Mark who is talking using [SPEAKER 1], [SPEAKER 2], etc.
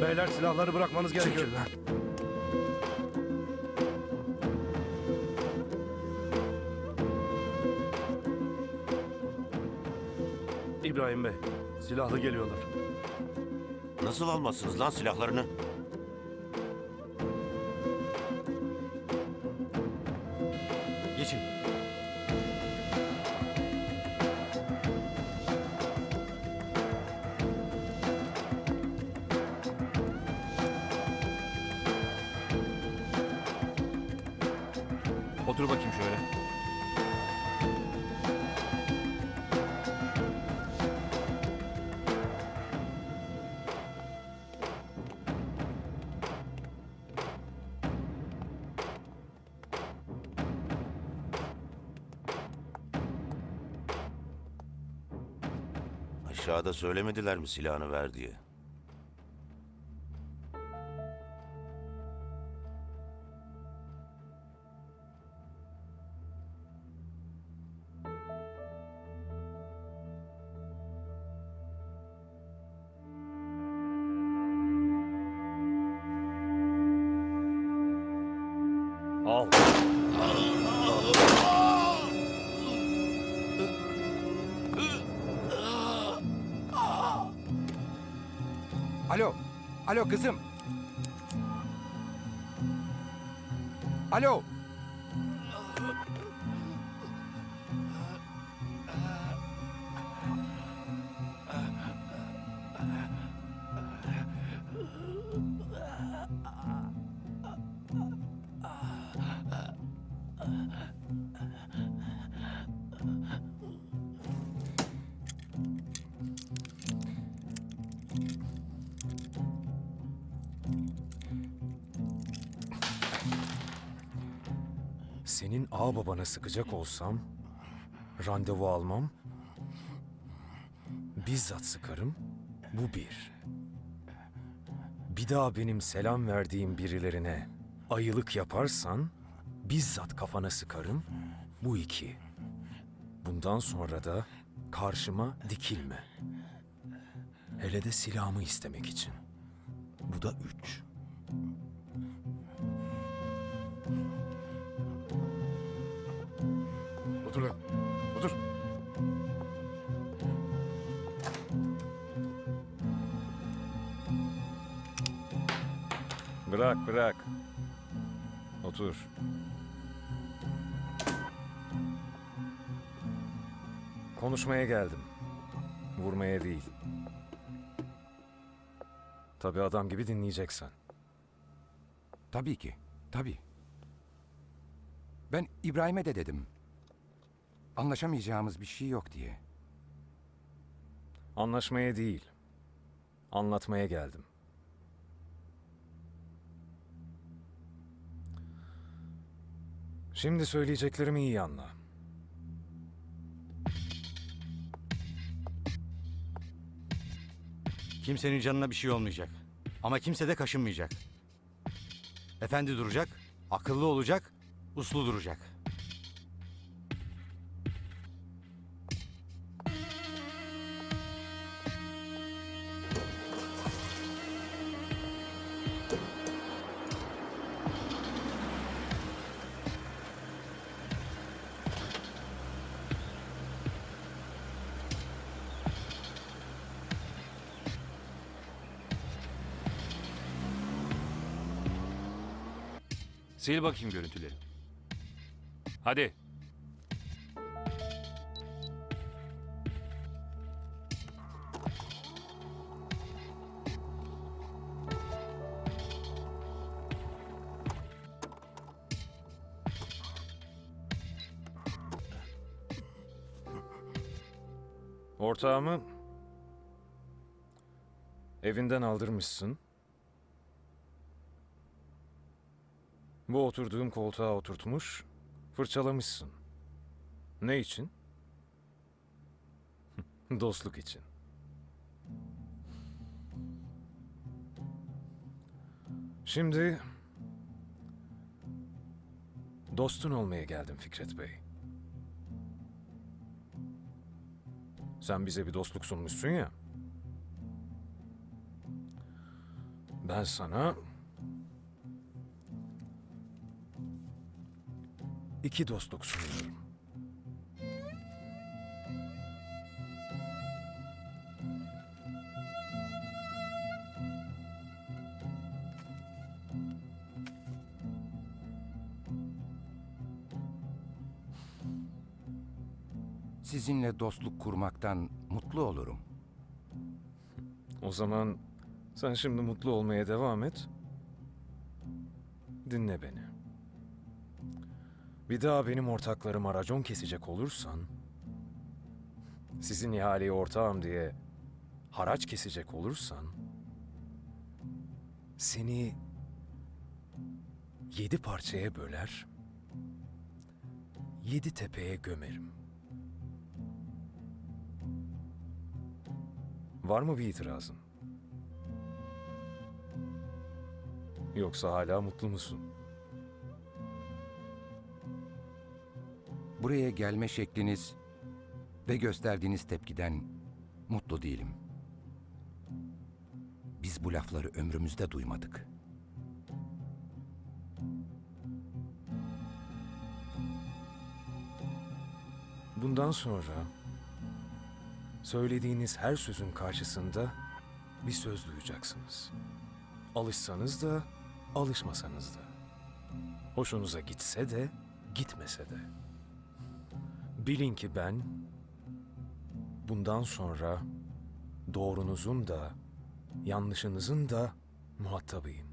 [SPEAKER 1] Beyler silahları bırakmanız gerekiyor. İbrahim Bey, silahlı geliyorlar.
[SPEAKER 2] Nasıl almazsınız lan silahlarını?
[SPEAKER 3] Geçin. Otur bakayım şöyle.
[SPEAKER 2] Aşağıda söylemediler mi silahını ver diye?
[SPEAKER 1] Al.
[SPEAKER 3] Alo. Alo kızım. Alo.
[SPEAKER 4] Senin ağ babana sıkacak olsam, randevu almam, bizzat sıkarım, bu bir. Bir daha benim selam verdiğim birilerine ayılık yaparsan, bizzat kafana sıkarım, bu iki. Bundan sonra da karşıma dikilme. Hele de silahımı istemek için. Bu da üç. Bırak bırak. Otur. Konuşmaya geldim. Vurmaya değil. Tabii adam gibi dinleyeceksen.
[SPEAKER 3] Tabii ki. Tabii. Ben İbrahim'e de dedim. Anlaşamayacağımız bir şey yok diye.
[SPEAKER 4] Anlaşmaya değil. Anlatmaya geldim. Şimdi söyleyeceklerimi iyi anla.
[SPEAKER 5] Kimsenin canına bir şey olmayacak. Ama kimse de kaşınmayacak. Efendi duracak, akıllı olacak, uslu duracak.
[SPEAKER 6] Sil bakayım görüntüleri. Hadi.
[SPEAKER 4] Ortağımı evinden aldırmışsın. Bu oturduğum koltuğa oturtmuş, fırçalamışsın. Ne için? Dostluk için. Şimdi dostun olmaya geldim Fikret Bey. Sen bize bir dostluk sunmuşsun ya. Ben sana iki dostluk sunuyorum.
[SPEAKER 3] Sizinle dostluk kurmaktan mutlu olurum.
[SPEAKER 4] O zaman sen şimdi mutlu olmaya devam et. Dinle beni. Bir daha benim ortaklarıma racon kesecek olursan, sizin ihaleye ortağım diye haraç kesecek olursan, seni yedi parçaya böler, yedi tepeye gömerim. Var mı bir itirazın? Yoksa hala mutlu musun?
[SPEAKER 3] Buraya gelme şekliniz ve gösterdiğiniz tepkiden mutlu değilim. Biz bu lafları ömrümüzde duymadık.
[SPEAKER 4] Bundan sonra söylediğiniz her sözün karşısında bir söz duyacaksınız. Alışsanız da, alışmasanız da. Hoşunuza gitse de, gitmese de. Bilin ki ben bundan sonra doğrunuzun da, yanlışınızın da muhatabıyım.